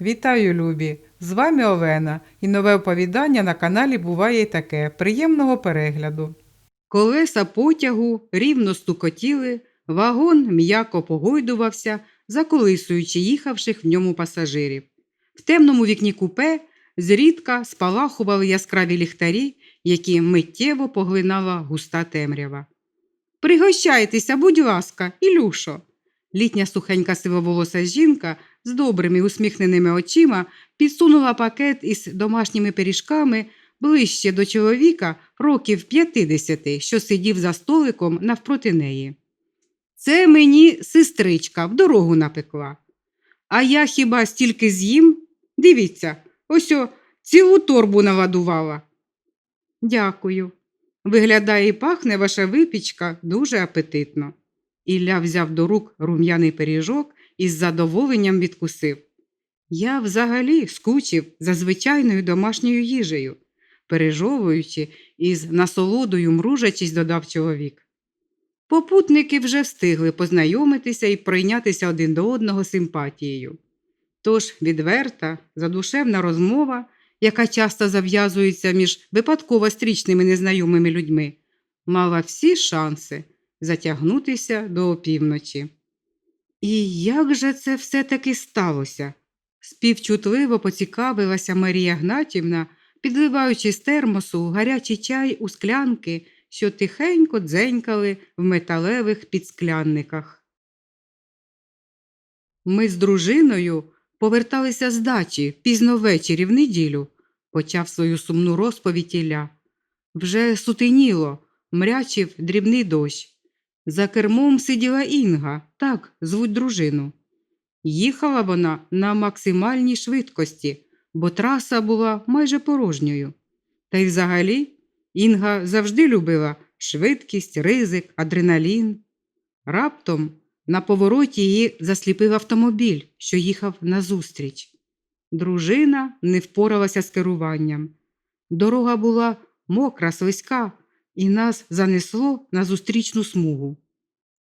Вітаю, любі! З вами Олена і нове оповідання на каналі буває і таке. Приємного перегляду. Колеса потягу рівно стукотіли, вагон м'яко погойдувався, заколисуючи їхавших в ньому пасажирів. В темному вікні купе зрідка спалахували яскраві ліхтарі, які миттєво поглинала густа темрява. Пригощайтеся, будь ласка, Ілюшо. Літня сухенька сивоволоса жінка з добрими усміхненими очима підсунула пакет із домашніми пиріжками ближче до чоловіка років 50, що сидів за столиком навпроти неї. Це мені сестричка в дорогу напекла. А я хіба стільки з'їм? Дивіться, ось о, цілу торбу наладувала. Дякую. Виглядає і пахне ваша випічка дуже апетитно. Ілля взяв до рук рум'яний пиріжок і з задоволенням відкусив. Я взагалі скучив за звичайною домашньою їжею, пережовуючи і з насолодою мружачись, додав чоловік. Попутники вже встигли познайомитися і прийнятися один до одного симпатією. Тож відверта, задушевна розмова, яка часто зав'язується між випадково стрічними незнайомими людьми, мала всі шанси затягнутися до опівночі. І як же це все-таки сталося? Співчутливо поцікавилася Марія Гнатівна, підливаючи з термосу гарячий чай у склянки, що тихенько дзенькали в металевих підсклянниках. Ми з дружиною поверталися з дачі пізно ввечері в неділю, почав свою сумну розповідь Ілля. Вже сутеніло, мрячив дрібний дощ. За кермом сиділа Інга, так звуть дружину. Їхала вона на максимальній швидкості, бо траса була майже порожньою. Та й взагалі Інга завжди любила швидкість, ризик, адреналін. Раптом на повороті її засліпив автомобіль, що їхав назустріч. Дружина не впоралася з керуванням. Дорога була мокра, слизька, і нас занесло на зустрічну смугу.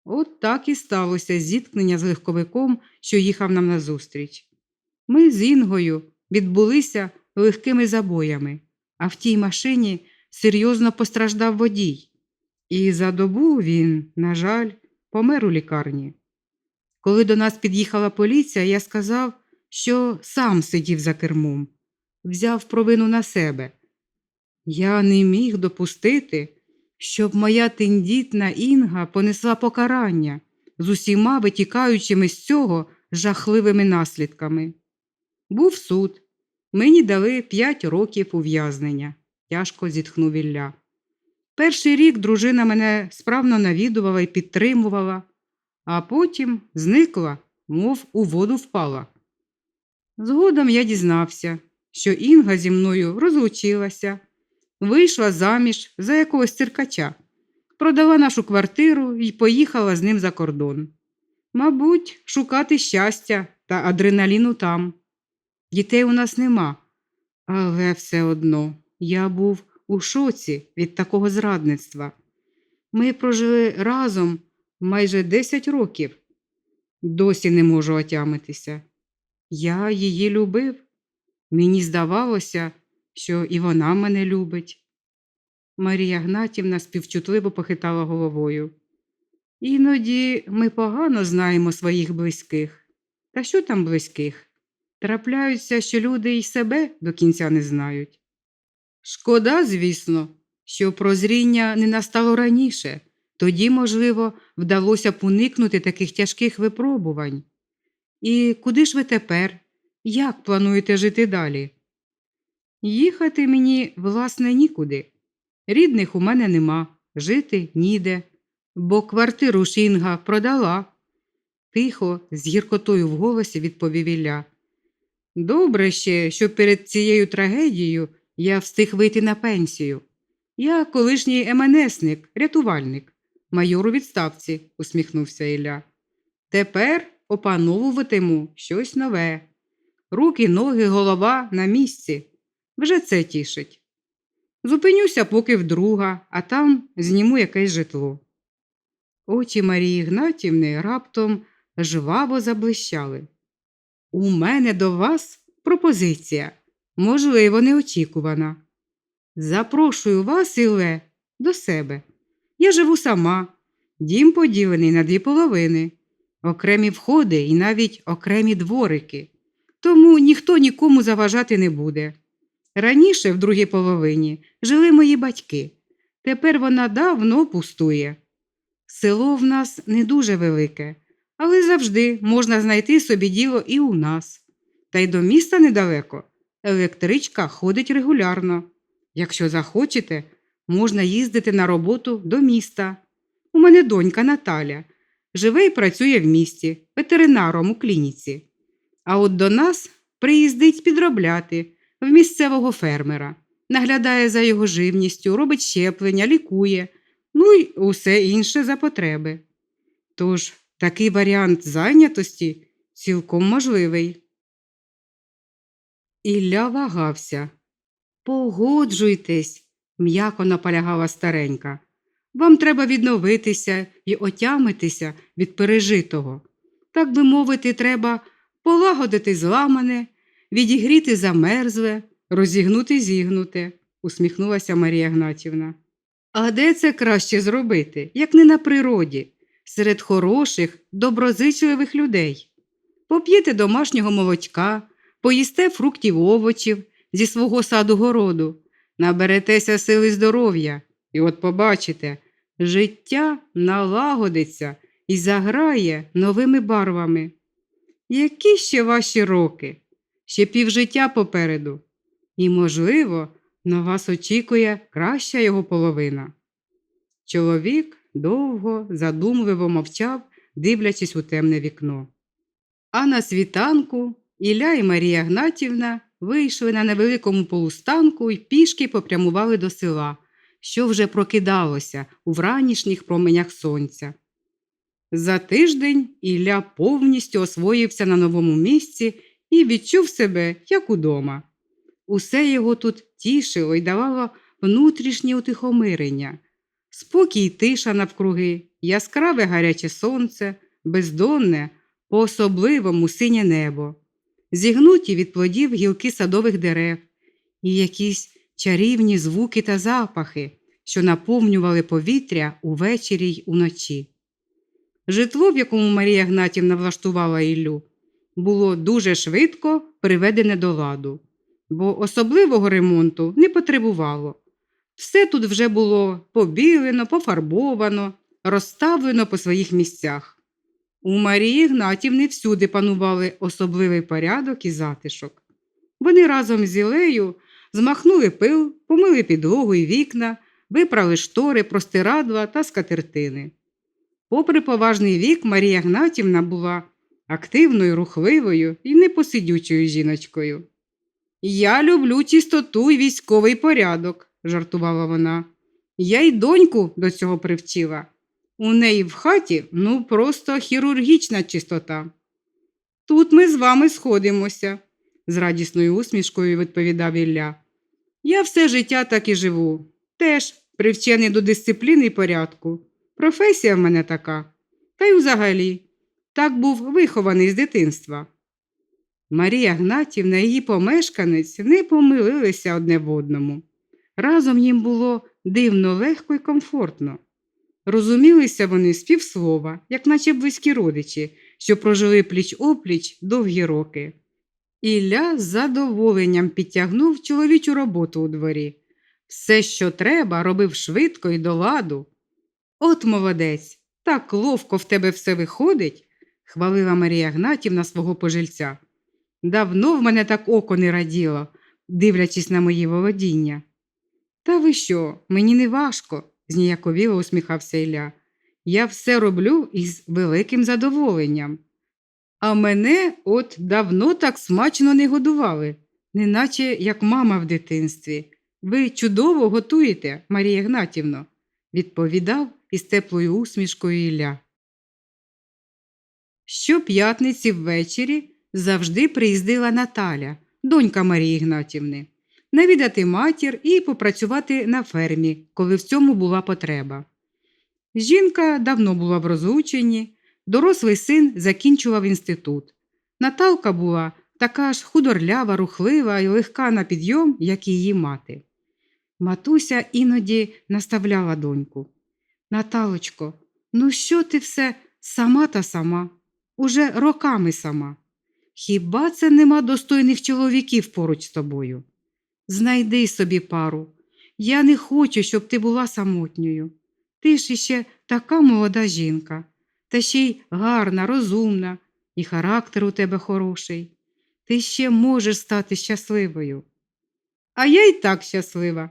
От так і сталося зіткнення з легковиком, що їхав нам назустріч. Ми з Інгою відбулися легкими забоями, а в тій машині серйозно постраждав водій. І за добу він, на жаль, помер у лікарні. Коли до нас під'їхала поліція, я сказав, що сам сидів за кермом, взяв провину на себе. Я не міг допустити, щоб моя тендітна Інга понесла покарання з усіма витікаючими з цього жахливими наслідками. Був суд. Мені дали п'ять років ув'язнення, тяжко зітхнув Ілля. Перший рік дружина мене справно навідувала і підтримувала, а потім зникла, мов у воду впала. Згодом я дізнався, що Інга зі мною розлучилася, вийшла заміж за якогось циркача, продала нашу квартиру і поїхала з ним за кордон. Мабуть, шукати щастя та адреналіну там. Дітей у нас нема, але все одно я був у шоці від такого зрадництва. Ми прожили разом майже 10 років. Досі не можу отямитися. Я її любив. Мені здавалося, що і вона мене любить. Марія Гнатівна співчутливо похитала головою. Іноді ми погано знаємо своїх близьких. Та що там близьких? Трапляються, що люди й себе до кінця не знають. Шкода, звісно, що прозріння не настало раніше, тоді, можливо, вдалося б уникнути таких тяжких випробувань. І куди ж ви тепер? Як плануєте жити далі? Їхати мені, власне, нікуди. Рідних у мене нема, жити ніде, бо квартиру Шінга продала. Тихо, з гіркотою в голосі відповів Ілля. Добре ще, що перед цією трагедією я встиг вийти на пенсію. Я колишній МНСник, рятувальник, майор у відставці, усміхнувся Ілля. Тепер опановуватиму щось нове. Руки, ноги, голова на місці. Вже це тішить. Зупинюся поки вдруга, а там зніму якесь житло. Очі Марії Гнатівни раптом жваво заблищали. У мене до вас пропозиція, можливо, неочікувана. Запрошую вас, Ілле, до себе. Я живу сама, дім поділений на дві половини, окремі входи і навіть окремі дворики, тому ніхто нікому заважати не буде. Раніше, в другій половині, жили мої батьки. Тепер вона давно пустує. Село в нас не дуже велике, але завжди можна знайти собі діло і у нас. Та й до міста недалеко. Електричка ходить регулярно. Якщо захочете, можна їздити на роботу до міста. У мене донька Наталя. Живе і працює в місті, ветеринаром у клініці. А от до нас приїздить підробляти в місцевого фермера, наглядає за його живністю, робить щеплення, лікує, ну й усе інше за потреби. Тож такий варіант зайнятості цілком можливий. Ілля вагався. Погоджуйтесь, м'яко наполягала старенька. Вам треба відновитися і отямитися від пережитого. Так би мовити, треба полагодити зламане, відігріти замерзле, розігнути зігнуте, усміхнулася Марія Гнатівна. А де це краще зробити, як не на природі, серед хороших, доброзичливих людей? Поп'єте домашнього молочка, поїсте фруктів овочів зі свого саду городу, наберетеся сили здоров'я, і от побачите, життя налагодиться і заграє новими барвами. Які ще ваші роки? Ще півжиття попереду. І, можливо, на вас очікує краща його половина. Чоловік довго, задумливо мовчав, дивлячись у темне вікно. А на світанку Ілля і Марія Гнатівна вийшли на невеликому полустанку і пішки попрямували до села, що вже прокидалося у вранішніх променях сонця. За тиждень Ілля повністю освоївся на новому місці і відчув себе як удома. Усе його тут тішило і давало внутрішнє утихомирення, спокій і тиша навкруги, яскраве гаряче сонце, бездонне, по особливому синє небо, зігнуті від плодів гілки садових дерев і якісь чарівні звуки та запахи, що наповнювали повітря увечері й уночі. Житло, в якому Марія Гнатівна влаштувала Іллю, було дуже швидко приведене до ладу, бо особливого ремонту не потребувало. Все тут вже було побілено, пофарбовано, розставлено по своїх місцях. У Марії Гнатівни всюди панували особливий порядок і затишок. Вони разом з Ілею змахнули пил, помили підлогу і вікна, виправили штори, простирадла та скатертини. Попри поважний вік, Марія Гнатівна була активною, рухливою і непосидючою жіночкою. Я люблю чистоту і військовий порядок, жартувала вона. Я й доньку до цього привчила. У неї в хаті ну просто хірургічна чистота. Тут ми з вами сходимося, з радісною усмішкою відповідав Ілля. Я все життя так і живу, теж привчений до дисципліни і порядку. Професія в мене така. Та й взагалі, так був вихований з дитинства. Марія Гнатівна і її помешканець не помилилися одне в одному. Разом їм було дивно легко і комфортно. Розумілися вони з півслова, як наче близькі родичі, що прожили пліч опліч довгі роки. Ілля з задоволенням підтягнув чоловічу роботу у дворі. Все, що треба, робив швидко і до ладу. От молодець, так ловко в тебе все виходить, хвалила Марія Гнатівна свого пожильця. Давно в мене так око не раділо, дивлячись на мої володіння. Та ви що, мені не важко, зніяковіло усміхався Ілля. Я все роблю із великим задоволенням. А мене от давно так смачно не годували, неначе як мама в дитинстві. Ви чудово готуєте, Марія Гнатівно, відповідав із теплою усмішкою Ілля. Щоп'ятниці ввечері завжди приїздила Наталя, донька Марії Гнатівни, навідати матір і попрацювати на фермі, коли в цьому була потреба. Жінка давно була в розлученні, дорослий син закінчував інститут. Наталка була така ж худорлява, рухлива і легка на підйом, як і її мати. Матуся іноді наставляла доньку. Наталочко, ну що ти все сама та сама, уже роками сама. Хіба це нема достойних чоловіків поруч з тобою? Знайди собі пару. Я не хочу, щоб ти була самотньою. Ти ж іще така молода жінка, та ще й гарна, розумна, і характер у тебе хороший. Ти ще можеш стати щасливою. А я й так щаслива,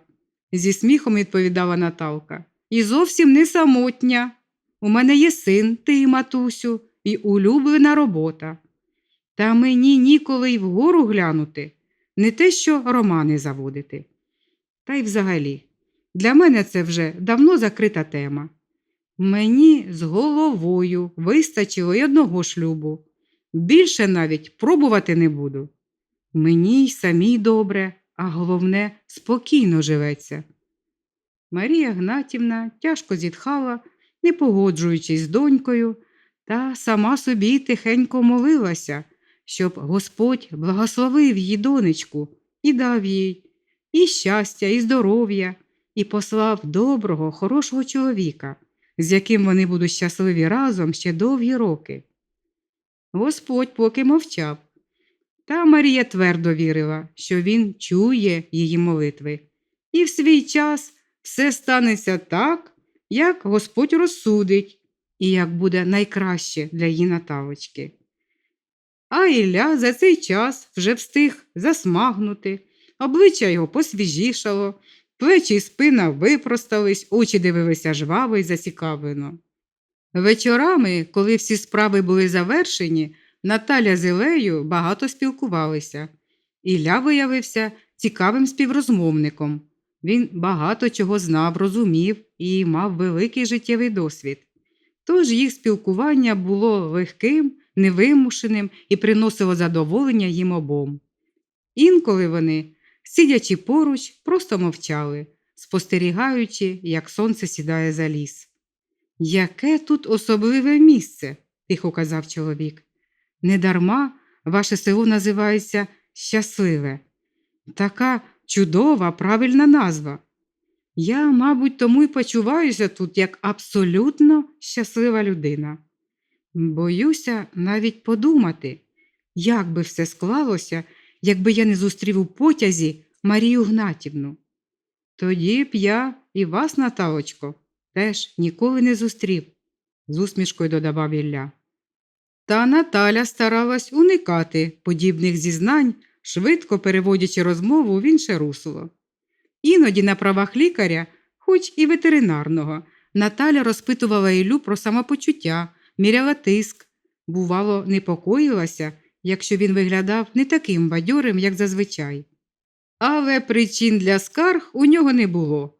зі сміхом відповідала Наталка. І зовсім не самотня. У мене є син, ти, матусю, і улюблена робота. Та мені ніколи й вгору глянути, не те, що романи заводити. Та й взагалі, для мене це вже давно закрита тема. Мені з головою вистачило й одного шлюбу. Більше навіть пробувати не буду. Мені й самій добре, а головне, спокійно живеться. Марія Гнатівна тяжко зітхала, не погоджуючись з донькою, та сама собі тихенько молилася, щоб Господь благословив її донечку і дав їй і щастя, і здоров'я, і послав доброго, хорошого чоловіка, з яким вони будуть щасливі разом ще довгі роки. Господь поки мовчав, та Марія твердо вірила, що він чує її молитви, і в свій час все станеться так, як Господь розсудить, і як буде найкраще для її Наталочки. А Ілля за цей час вже встиг засмагнути, обличчя його посвіжішало, плечі і спина випростались, очі дивилися жваво й зацікавлено. Вечорами, коли всі справи були завершені, Наталя з Ілею багато спілкувалися. Ілля виявився цікавим співрозмовником. Він багато чого знав, розумів і мав великий життєвий досвід. Тож їх спілкування було легким, невимушеним і приносило задоволення їм обом. Інколи вони, сидячи поруч, просто мовчали, спостерігаючи, як сонце сідає за ліс. Яке тут особливе місце, тихо казав чоловік. Недарма ваше село називається Щасливе. Така чудова, правильна назва. Я, мабуть, тому й почуваюся тут як абсолютно щаслива людина. Боюся навіть подумати, як би все склалося, якби я не зустрів у потязі Марію Гнатівну. Тоді б я і вас, Наталочко, теж ніколи не зустрів, з усмішкою додавав Ілля. Та Наталя старалась уникати подібних зізнань, швидко переводячи розмову в інше русло. Іноді на правах лікаря, хоч і ветеринарного, Наталя розпитувала Іллю про самопочуття, міряла тиск, бувало, непокоїлася, якщо він виглядав не таким бадьорим, як зазвичай. Але причин для скарг у нього не було.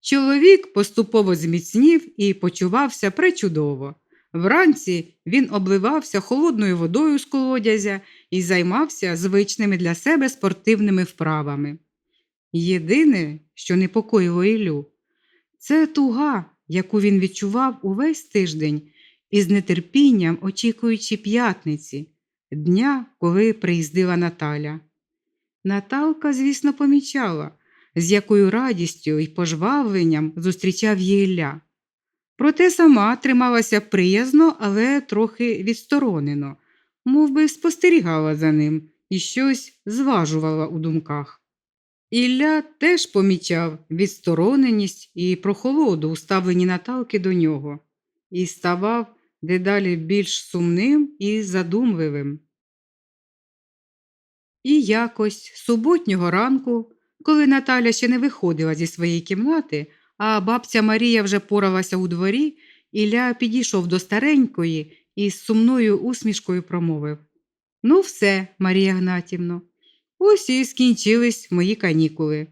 Чоловік поступово зміцнів і почувався пречудово. Вранці він обливався холодною водою з колодязя і займався звичними для себе спортивними вправами. Єдине, що непокоїло Іллю, це туга, яку він відчував увесь тиждень із нетерпінням очікуючи п'ятниці, дня, коли приїздила Наталя. Наталка, звісно, помічала, з якою радістю і пожвавленням зустрічав її Ілля. Проте сама трималася приязно, але трохи відсторонено, мов би спостерігала за ним і щось зважувала у думках. Ілля теж помічав відстороненість і прохолоду у ставленні Наталки до нього і ставав дедалі більш сумним і задумливим. І якось суботнього ранку, коли Наталя ще не виходила зі своєї кімнати, а бабця Марія вже поралася у дворі, Ілля підійшов до старенької і з сумною усмішкою промовив Ну, все, Марія Гнатівно, ось і скінчились мої канікули.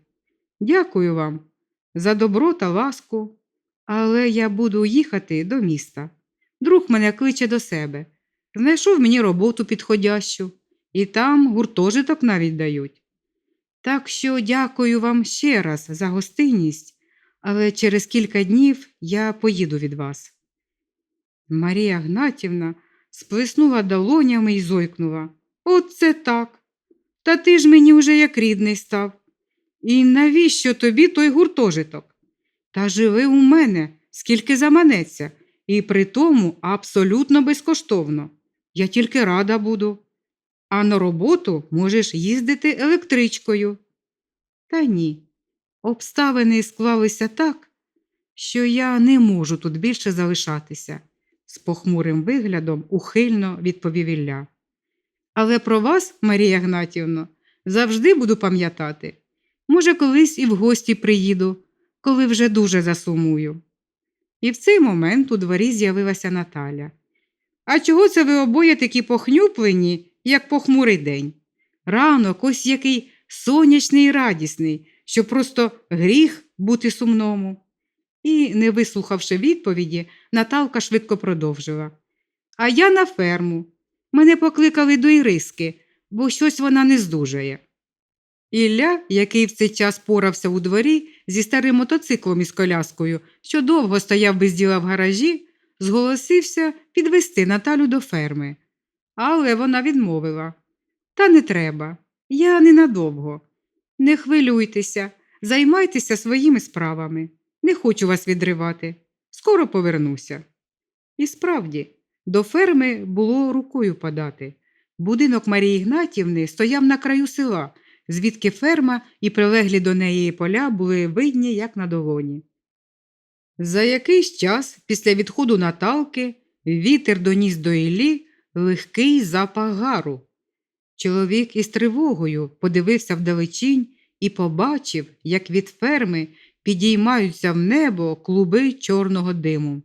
Дякую вам за добро та ласку, але я буду їхати до міста. Друг мене кличе до себе. Знайшов мені роботу підходящу, і там гуртожиток навіть дають. Так що дякую вам ще раз за гостинність, але через кілька днів я поїду від вас. Марія Гнатівна сплеснула долонями і зойкнула. От це так. Та ти ж мені уже як рідний став. І навіщо тобі той гуртожиток? Та живи у мене, скільки заманеться, і при тому абсолютно безкоштовно. Я тільки рада буду. А на роботу можеш їздити електричкою. Та ні. Обставини склалися так, що я не можу тут більше залишатися, з похмурим виглядом ухильно відповів Ілля. Але про вас, Марія Гнатівно, завжди буду пам'ятати. Може, колись і в гості приїду, коли вже дуже засумую. І в цей момент у дворі з'явилася Наталя. А чого це ви обоє такі похнюплені, як похмурий день? Ранок ось який сонячний і радісний, що просто гріх бути сумному. І, не вислухавши відповіді, Наталка швидко продовжила. А я на ферму. Мене покликали до Іриски, бо щось вона не здужає. Ілля, який в цей час порався у дворі зі старим мотоциклом із коляскою, що довго стояв без діла в гаражі, зголосився підвести Наталю до ферми. Але вона відмовила. Та не треба, я ненадовго. Не хвилюйтеся, займайтеся своїми справами. Не хочу вас відривати. Скоро повернуся. І справді, до ферми було рукою подати. Будинок Марії Ігнатівни стояв на краю села, звідки ферма і прилеглі до неї поля були видні, як на долоні. За якийсь час після відходу Наталки вітер доніс до Іллі легкий запах гару. Чоловік із тривогою подивився вдалечінь і побачив, як від ферми підіймаються в небо клуби чорного диму.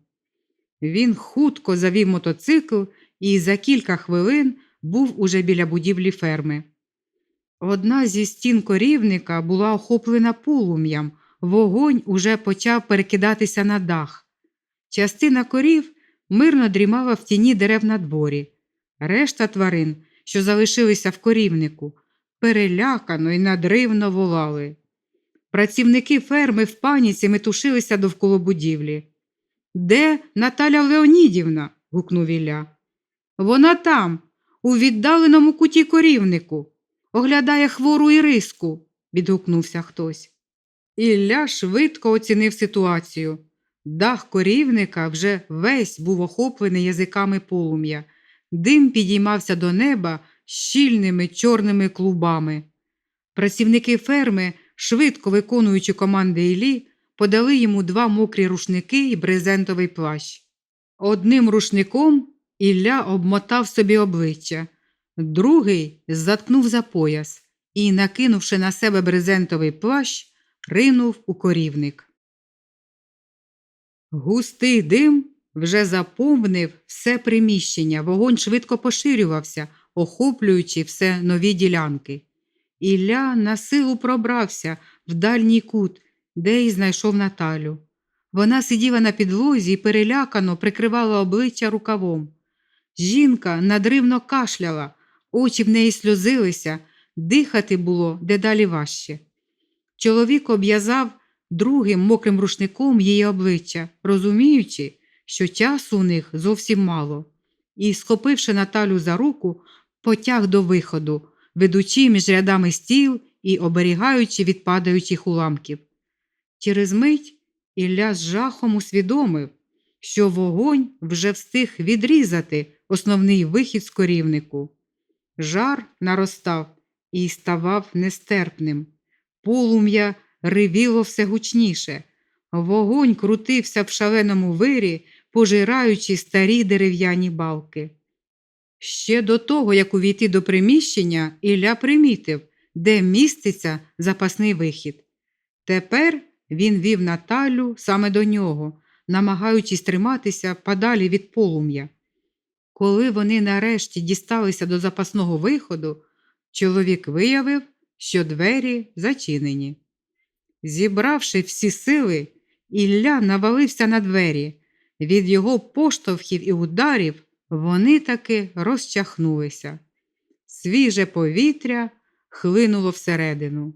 Він хутко завів мотоцикл і за кілька хвилин був уже біля будівлі ферми. Одна зі стін корівника була охоплена полум'ям, вогонь уже почав перекидатися на дах. Частина корів мирно дрімала в тіні дерев на дворі. Решта тварин, що залишилися в корівнику, перелякано і надривно волали. Працівники ферми в паніці метушилися довкола будівлі. Де Наталя Леонідівна? гукнув Ілля. Вона там, у віддаленому куті корівнику, оглядає хвору Іриску, відгукнувся хтось. Ілля швидко оцінив ситуацію. Дах корівника вже весь був охоплений язиками полум'я. Дим підіймався до неба щільними чорними клубами. Працівники ферми, швидко виконуючи команди Іллі, подали йому два мокрі рушники і брезентовий плащ. Одним рушником Ілля обмотав собі обличчя, другий заткнув за пояс і, накинувши на себе брезентовий плащ, ринув у корівник. Густий дим вже заповнив все приміщення, вогонь швидко поширювався, охоплюючи все нові ділянки. Ілля на силу пробрався в дальній кут, де й знайшов Наталю. Вона сиділа на підлозі і перелякано прикривала обличчя рукавом. Жінка надривно кашляла, очі в неї сльозилися, дихати було дедалі важче. Чоловік обв'язав другим мокрим рушником її обличчя, розуміючи, що часу у них зовсім мало, і, схопивши Наталю за руку, потяг до виходу, ведучи між рядами стіл і оберігаючи від падаючих уламків. Через мить Ілля з жахом усвідомив, що вогонь вже встиг відрізати основний вихід з корівнику. Жар наростав і ставав нестерпним. Полум'я ревіло все гучніше. Вогонь крутився в шаленому вирі, пожираючи старі дерев'яні балки. Ще до того, як увійти до приміщення, Ілля примітив, де міститься запасний вихід. Тепер він вів Наталю саме до нього, намагаючись триматися подалі від полум'я. Коли вони нарешті дісталися до запасного виходу, чоловік виявив, що двері зачинені. Зібравши всі сили, Ілля навалився на двері. Від його поштовхів і ударів вони таки розчахнулися. Свіже повітря хлинуло всередину.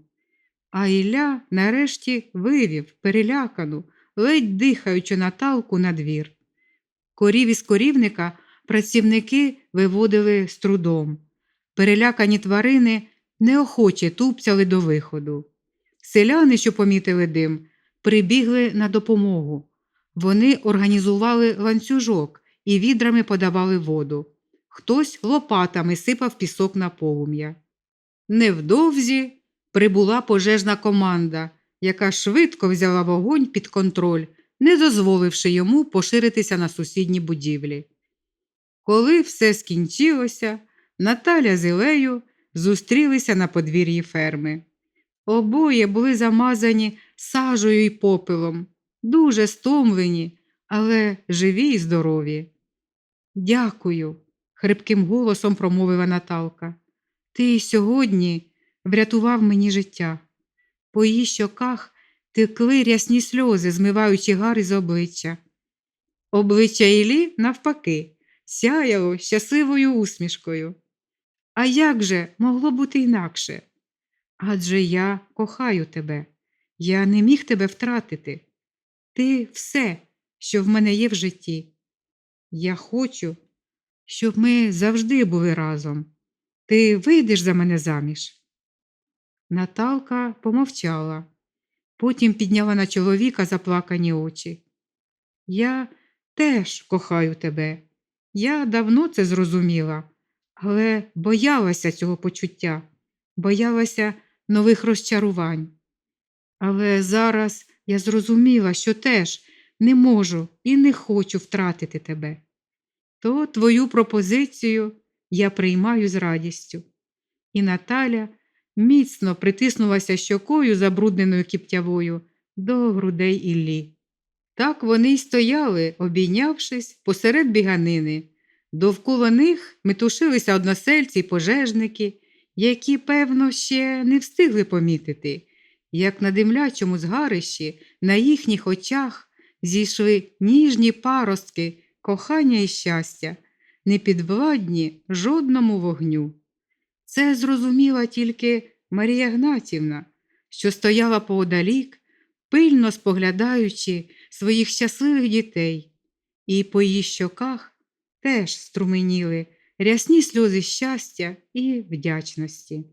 А Ілля нарешті вивів перелякану, ледь дихаючи Наталку на двір. Корів із корівника працівники виводили з трудом. Перелякані тварини неохоче тупцяли до виходу. Селяни, що помітили дим, прибігли на допомогу. Вони організували ланцюжок і відрами подавали воду. Хтось лопатами сипав пісок на полум'я. Невдовзі прибула пожежна команда, яка швидко взяла вогонь під контроль, не дозволивши йому поширитися на сусідні будівлі. Коли все скінчилося, Наталя з Ілею зустрілися на подвір'ї ферми. Обоє були замазані сажею і попелом, дуже стомлені, але живі і здорові. Дякую, хрипким голосом промовила Наталка. Ти сьогодні врятував мені життя. По її щоках текли рясні сльози, змиваючи гар із обличчя. Обличчя Іллі, навпаки, сяяло щасливою усмішкою. А як же могло бути інакше? Адже я кохаю тебе, я не міг тебе втратити. Ти все, що в мене є в житті. Я хочу, щоб ми завжди були разом. Ти вийдеш за мене заміж. Наталка помовчала, потім підняла на чоловіка заплакані очі. Я теж кохаю тебе. Я давно це зрозуміла, але боялася цього почуття, боялася нових розчарувань. Але зараз я зрозуміла, що теж не можу і не хочу втратити тебе. То твою пропозицію я приймаю з радістю. І Наталя міцно притиснулася щокою, забрудненою кіптявою, до грудей Іллі. Так вони й стояли, обійнявшись посеред біганини. Довкола них метушилися односельці й пожежники, які, певно, ще не встигли помітити, як на димлячому згарищі на їхніх очах зійшли ніжні паростки кохання і щастя, не підвладні жодному вогню. Це зрозуміла тільки Марія Гнатівна, що стояла поодалік, пильно споглядаючи своїх щасливих дітей, і по її щоках теж струменіли рясні сльози щастя і вдячності.